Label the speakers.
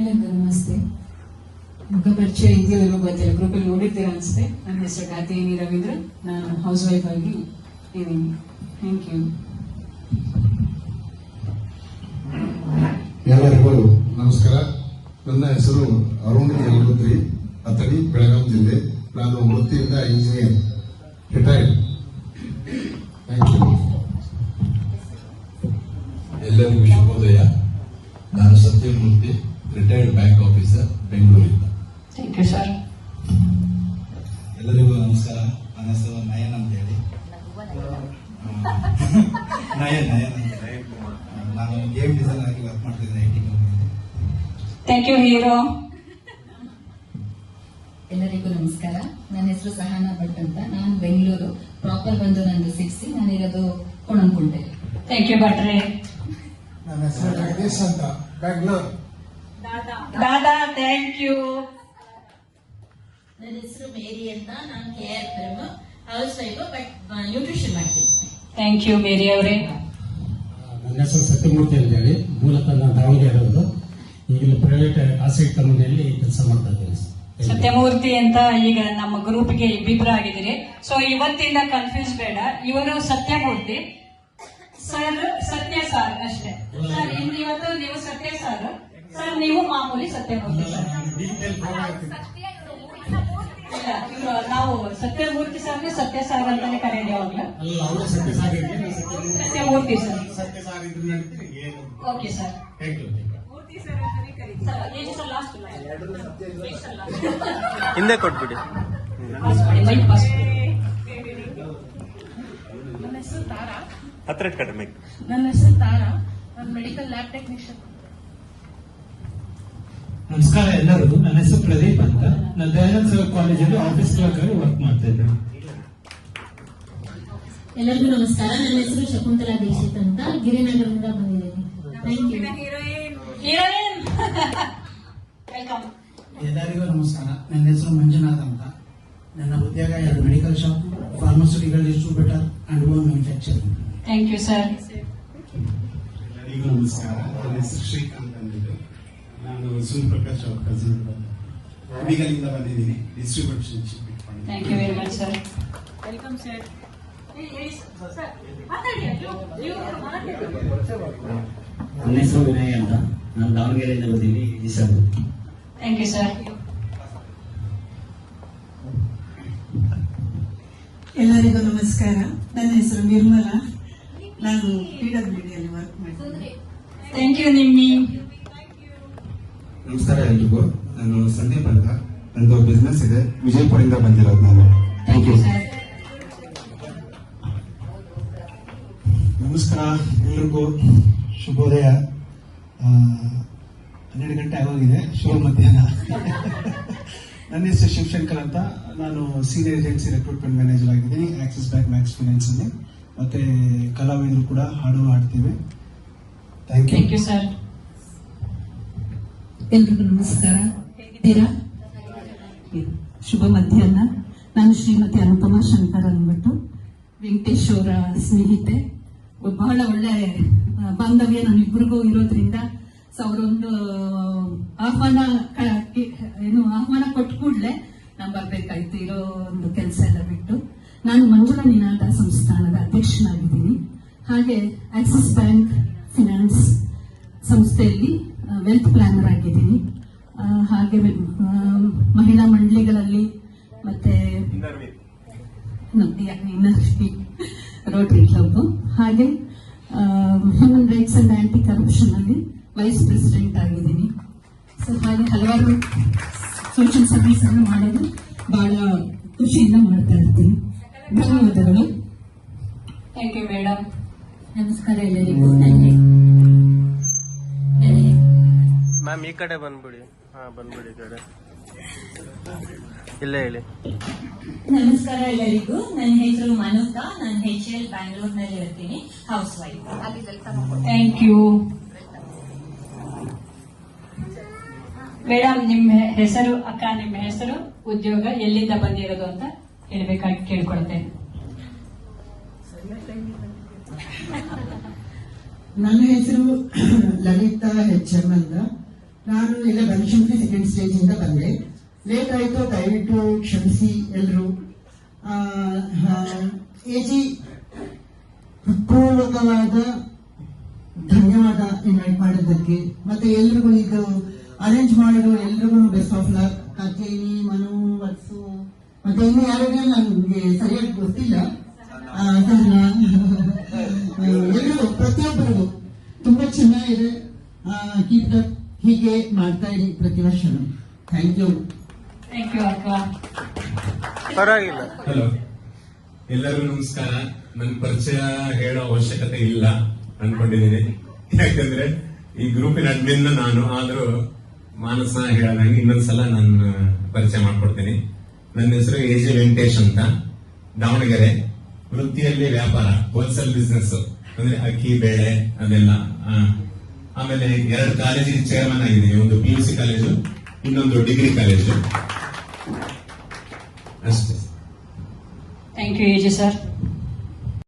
Speaker 1: ಎಲ್ಲರಿಗೂ ನಮಸ್ತೆ. ಮುಖ ಪರಿಚಯ ಇದೆಯೋ ಇಲ್ವೋ ಗೊತ್ತಿಲ್ಲ ಗ್ರೂಪಲ್ಲಿ ನೋಡಿರ್ತೀರ ಅನಿಸುತ್ತೆ. ನನ್ನ ಹೆಸರು ಗಾತಿನಿ ರವೀಂದ್ರ. ನಾನು ಹೌಸ್ ವೈಫ್ ಆಗಿ ಇದ್ದೀನಿ. ಥ್ಯಾಂಕ್ ಯು
Speaker 2: ಎಲ್ಲರಿಗೂ ನಮಸ್ಕಾರ. ನನ್ನ ಹೆಸರು ಅರುಣ್ ಯಲಗುತ್ರಿ ಅತಡಿ ಬೆಳಗಾವಿ ಜಿಲ್ಲೆ. ನಾನು ವೃತ್ತಿಯಿಂದ ಇಂಜಿನಿಯರ್ ರಿಟೈರ್ಡ್
Speaker 3: ಎಲ್ಲರಿಗೂ
Speaker 4: ನಮಸ್ಕಾರ. ನನ್ನ ಹೆಸರು ನಯನ್ ಅಂತ ಹೇಳಿ ನಯನ್. ನಯನ್ ನಾನು ಗೇಮ್ ಡಿಸೈನರ್ ಆಗಿ ವರ್ಕ್ ಮಾಡ್ತಿದ್ದೇನೆ I T
Speaker 1: thank you hero
Speaker 5: ಎಲ್ಲರಿಗೂ ನಮಸ್ಕಾರ. ನನ್ನ ಹೆಸರು ಸಹನಾ ಭಟ್ ಅಂತ. ನಾನು ಬೆಂಗಳೂರು. ಪ್ರಾಪರ್ ಬಂದು ನಂದು ಸಿಕ್ಸಿ ನಾನಿರೋದು ಕೊಣಂಕುಂಟೆ.
Speaker 1: ಥ್ಯಾಂಕ್ ಯು ಭಟ್ರೆ.
Speaker 2: ನನ್ನ ಹೆಸರು ಜಗದೀಶ್ ಅಂತ. ಬೆಂಗಳೂರು.
Speaker 1: ದಾದಾ ಥ್ಯಾಂಕ್ ಯು
Speaker 6: ನನ್ನ ಹೆಸರು ಮೇರಿ ಅಂತ. ನಾನು K R Puram housewife but nutrition ಮಾಡ್ತೀನಿ.
Speaker 1: ಥ್ಯಾಂಕ್ ಯು ಮೇರಿ ಅವರೇ.
Speaker 7: ನನ್ನ ಹೆಸರು ಸತ್ಯಮೂರ್ತಿ ಅಂತ ಹೇಳಿ. ಮೂಲತಃ ನಾನು ದಾವಣಗೆರೆ ಅವರು ಈಗಲೂ ಪ್ರೈವೇಟ್ ಖಾಸಗಿ ಕಂಪನಿಯಲ್ಲಿ ಕೆಲಸ ಮಾಡ್ತಾ ಇದ್ದೀನಿ.
Speaker 1: ಸತ್ಯಮೂರ್ತಿ ಅಂತ ಈಗ ನಮ್ಮ ಗ್ರೂಪ್ಗೆ ಇಬ್ಬಿಬ್ಬರಾಗಿದ್ದೀರಿ ಸೊ ಇವತ್ತಿಂದ ಕನ್ಫ್ಯೂಸ್ ಬೇಡ. ಇವರು ಸತ್ಯಮೂರ್ತಿ. ಸರ್ ಸತ್ಯ ಸಾರ್ ಅಷ್ಟೇ. ಸರ್ ಇನ್ನು ಇವತ್ತು ನೀವು ಸತ್ಯ ಸಾರ್ ಸರ್ ನೀವು ಮಾಮೂಲಿ ಸತ್ಯಮೂರ್ತಿ ಸರ್ ನಾವು ಸತ್ಯಮೂರ್ತಿ ಸರ್ಗೆ ಸತ್ಯ ಸರ್ ಅಂತಾನೆ ಕರೆಯೋದು ಯಾವಾಗ್ಲೂ
Speaker 7: ಅಲ್ಲ ಅವರು ಸತ್ಯ ಸತ್ಯ-
Speaker 1: ಸತ್ಯಮೂರ್ತಿ ಸರ್.
Speaker 7: ಸತ್ಯ ಸಾರ್ ಇದ್ರ ನಡೀತಾರೆ ಏನು?
Speaker 1: Okay sir.
Speaker 7: Thank you
Speaker 1: last
Speaker 8: ಹಿಂದೆ ಕೊಟ್ಬಿಡಿ.
Speaker 1: ಮೈಕ್ ಪಾಸ್
Speaker 9: ನನ್ನ ಹೆಸರು ತಾರಾ.
Speaker 8: ಹತ್ರ ಕಡಿಮೆ
Speaker 9: ನನ್ನ ಹೆಸರು ತಾರಾ. ನಾನು ಮೆಡಿಕಲ್ ಲ್ಯಾಬ್ ಟೆಕ್ನಿಷಿಯನ್
Speaker 7: ನಮಸ್ಕಾರ ಎಲ್ಲರಿಗೂ. ನನ್ನ ಹೆಸರು ಪ್ರದೀಪ್ ಅಂತ. ನಾನು ದಯಾನಂದ ಸೇವಾ ಕಾಲೇಜಲ್ಲಿ ಆಫೀಸ್ ಕ್ಲರ್ಕ್ ಆಗಿ ವರ್ಕ್ ಮಾಡ್ತಾ ಇದ್ದೇನೆ.
Speaker 6: ಎಲ್ಲರಿಗೂ ನಮಸ್ಕಾರ. ನನ್ನ ಹೆಸರು ಶಕುಂತಲಾ ದೀಕ್ಷಿತ್ ಅಂತ. ಗಿರಿನಗರದಿಂದ ಬಂದಿದ್ದೀನಿ. ಥ್ಯಾಂಕ್ ಯು
Speaker 1: ಹೀರೋಯಿನ್ ವೆಲ್ಕಮ್
Speaker 10: ಎಲ್ಲರಿಗೂ ನಮಸ್ಕಾರ. ನನ್ನ ಹೆಸರು ಮಂಜುನಾಥ್ ಅಂತ. ನನ್ನ ಉದ್ಯೋಗ ಎರಡು medical shop pharmaceutical distributor and own manufacturing
Speaker 1: thank you sir
Speaker 2: ಎಲ್ಲರಿಗೂ ನಮಸ್ಕಾರ. ನನ್ನ ಹೆಸರು ಶ್ರೀಕಾಂತ್. ನಾನು ಸೂರ್ಯಪ್ರಕಾಶ್ ಅವ್ರ ಕಸಿನ್ ಹುಡಿಗಲಿಂದ ಬಂದಿದ್ದೀನಿ. Distribution ship
Speaker 1: thank you very much sir welcome sir
Speaker 10: ನನ್ನ ಹೆಸರು ವಿನಯ್ ಅಂತ ನಾನು ದಾವಣಗೆರೆಯಿಂದ ಬಂದಿದ್ದೀನಿ. ಈಸರು
Speaker 1: ಥ್ಯಾಂಕ್ ಯು ಸರ್
Speaker 9: ಎಲ್ಲರಿಗೂ ನಮಸ್ಕಾರ. ನನ್ನ ಹೆಸರು ನಿರ್ಮಲಾ. ನಾನು ಪಿಡಬ್ಲ್ಯೂಡಿಯಲ್ಲಿ ವರ್ಕ್ ಮಾಡ್ತೀನಿ.
Speaker 1: Thank you Nimmi.
Speaker 11: ನಮಸ್ಕಾರ ಎಲ್ರಿಗೂ. ನಾನು ಸಂದೀಪ್ ಅಂತ. ನಂದು ಬಿಸ್ನೆಸ್ ಇದೆ. ವಿಜಯಪುರದಿಂದ ಬಂದಿರೋದು ನಾನು. ಥ್ಯಾಂಕ್ ಯು
Speaker 1: ಸರ್
Speaker 4: ನಮಸ್ಕಾರ ಎಲ್ರಿಗೂ. ಶುಭೋದಯ. ಹನ್ನೆರಡು ಗಂಟೆ ಆಗೋಗಿದೆ. ಶೋ ಮಧ್ಯಾಹ್ನ. ನನ್ನ ಹೆಸರು ಶಿವಶಂಕರ್ ಅಂತ. ನಾನು ಸೀನಿಯರ್ ಏಜೆನ್ಸಿ ರೆಕ್ರೂಟ್ಮೆಂಟ್ ಮ್ಯಾನೇಜರ್ ಆಗಿದ್ದೀನಿ. ಆಕ್ಸಿಸ್ ಬ್ಯಾಂಕ್ ಮ್ಯಾಕ್ಸ್ ಫಿನಾನ್ಸ್ ಅಲ್ಲಿ. ಮತ್ತೆ ಕಲಾವಿದರು ಕೂಡ ಹಾಡು ಹಾಡ್ತೀವಿ. Thank you
Speaker 1: thank you sir
Speaker 9: ಎಲ್ರಿಗೂ ನಮಸ್ಕಾರ. ಹೇಗಿದ್ದೀರಾ? ಶುಭ ಮಧ್ಯಾಹ್ನ. ನಾನು ಶ್ರೀಮತಿ ಅನುಪಮಾ ಶಂಕರ್ ಅಂದ್ಬಿಟ್ಟು ವೆಂಕಟೇಶ್ ಅವರ ಸ್ನೇಹಿತೆ. ಬಹಳ ಒಳ್ಳೆ ಬಾಂಧವ್ಯ ನಮ್ಮಿಬ್ಬರಿಗೂ ಇರೋದ್ರಿಂದ ಸೊ ಅವರೊಂದು ಆಹ್ವಾನ ಏನು, ಆಹ್ವಾನ ಕೊಟ್ಟ ಕೂಡಲೇ ನಾನು ಬರ್ಬೇಕಾಯ್ತು ಇರೋ ಒಂದು ಕೆಲಸ ಎಲ್ಲ ಬಿಟ್ಟು. ನಾನು ಮಂಜುಳಾ ನಿನಾದ ಸಂಸ್ಥಾನದ ಅಧ್ಯಕ್ಷನಾಗಿದ್ದೀನಿ. ಹಾಗೆ ಆಕ್ಸಿಸ್ ಬ್ಯಾಂಕ್ ಫಿನಾನ್ಸ್ ಸಂಸ್ಥೆಯಲ್ಲಿ ವೆಲ್ತ್ ಪ್ಲಾನರ್ ಆಗಿದ್ದೀನಿ. ಆ, ಹಾಗೆ ಮಹಿಳಾ ಮಂಡಳಿಗಳಲ್ಲಿ ಮತ್ತೆ ರೋಟರಿ ಕ್ಲಬ್ ಹಾಗೆ human rights and anti corruption ಅಲ್ಲಿ ವೈಸ್ ಪ್ರೆಸಿಡೆಂಟ್ ಆಗಿದ್ದೀನಿ. ಸೊ ಹಾಗೆ ಹಲವಾರು ಸೋಷಿಯಲ್ ಸರ್ವಿಸ್ ಅನ್ನು ಮಾಡೋದು ಬಹಳ ಖುಷಿಯಿಂದ ಮಾಡ್ತಾ ಇರ್ತೀನಿ. ಧನ್ಯವಾದಗಳು.
Speaker 1: ಥ್ಯಾಂಕ್ ಯು ಮೇಡಮ್
Speaker 6: ನಮಸ್ಕಾರ ಎಲ್ಲರಿಗೂ.
Speaker 8: ಮ್ಯಾಮ್ ಈ ಕಡೆ ಬಂದ್ಬಿಡಿ. ಹಾ ಬಂದ್ಬಿಡಿ ಈ ಕಡೆ. ಇಲ್ಲೇ ಹೇಳಿ.
Speaker 6: ನಮಸ್ಕಾರ ಎಲ್ಲರಿಗೂ. ನನ್ನ ಹೆಸರು ಮನುಕಾ ನಾನು ಹೆಚ್ ಎಲ್ ಬ್ಯಾಂಗ್ಳೂರ್ನಲ್ಲಿ ಇರ್ತೀನಿ housewife
Speaker 1: thank you madam ನಿಮ್ಮ ಹೆಸರು ಅಕ್ಕ ನಿಮ್ಮ ಹೆಸರು ಉದ್ಯೋಗ ಎಲ್ಲಿಂದ ಬಂದಿರೋದು ಅಂತ ಹೇಳ್ಬೇಕಾಗಿ ಕೇಳ್ಕೊಳ್ತೇನೆ.
Speaker 10: ನನ್ನ ಹೆಸರು ಲಲಿತಾ ಹೆಚ್ ಎಂ ಅಂತ.
Speaker 12: ನಾನು ಇಲ್ಲ ಬನಶಂಕರಿ ಸೆಕೆಂಡ್ ಸ್ಟೇಜ್ ಇಂದ ಬಂದೆ. ಲೇಟ್ ಆಯ್ತು ದಯವಿಟ್ಟು ಕ್ಷಮಿಸಿ ಎಲ್ಲರೂ ಎಜಿ ಹೃತ್ಪೂರ್ವಕವಾದ ಧನ್ಯವಾದ ಇನ್ವೈಟ್ ಮಾಡಿದ್ದಕ್ಕೆ. ಮತ್ತೆ ಎಲ್ರಿಗೂ ಇದು ಅರೇಂಜ್ ಮಾಡಿರೋ ಎಲ್ರಿಗೂ ಬೆಸ್ಟ್ ಆಫ್ ಲಕ್ ಕಾಕೇನಿ ಮನು, ವತ್ಸು. ಮತ್ತೆ ಇನ್ನು ಯಾರಿಗೂ ನನಗೆ ಸರಿಯಾಗಿ ಗೊತ್ತಿಲ್ಲ. ಎಲ್ರಿಗೂ, ಪ್ರತಿಯೊಬ್ಬರಿಗೂ ತುಂಬಾ ಚೆನ್ನಾಗಿದೆ. ಕೀಪ್ ದ ಹೀಗೆ ಮಾಡ್ತಾ ಇರಿ ಪ್ರತಿ ವರ್ಷ ಥ್ಯಾಂಕ್ ಯು
Speaker 1: ಥ್ಯಾಂಕ್ ಯು ಅಕ್ಕ.
Speaker 8: ಪರವಾಗಿಲ್ಲ.
Speaker 13: ಹಲೋ ಎಲ್ಲರಿಗೂ ನಮಸ್ಕಾರ. ನನ್ನ ಪರಿಚಯ ಹೇಳೋ ಅವಶ್ಯಕತೆ ಇಲ್ಲ ಅನ್ಕೊಂಡಿದ್ದೀನಿ ಯಾಕಂದ್ರೆ ಈ ಗ್ರೂಪಿನ ಅಡ್ಮಿನ್ ನಾನು ಆದ್ರೂ ಮಾನಸ ಹೇಳದಂಗೆ ಇನ್ನೊಂದ್ಸಲ ನಾನು ಪರಿಚಯ ಮಾಡ್ಕೊಡ್ತೀನಿ. ನನ್ನ ಹೆಸರು ಎ ಜೆ ವೆಂಕಟೇಶ್ ಅಂತ. ದಾವಣಗೆರೆ. ವೃತ್ತಿಯಲ್ಲಿ ವ್ಯಾಪಾರ ಹೋಲ್ಸೇಲ್ ಬಿಸ್ನೆಸ್ ಅಂದ್ರೆ ಅಕ್ಕಿ ಬೇಳೆ ಅದೆಲ್ಲ ಆಮೇಲೆ ಎರಡು ಕಾಲೇಜಿನ ಚೇರ್ಮನ್ ಆಗಿದ್ದೀನಿ. ಒಂದು ಪಿ ಯು ಸಿ ಕಾಲೇಜು ಇನ್ನೊಂದು ಡಿಗ್ರಿ ಕಾಲೇಜು ಅಷ್ಟೇ.
Speaker 1: ಥ್ಯಾಂಕ್ ಯು ಎಜಿ ಸರ್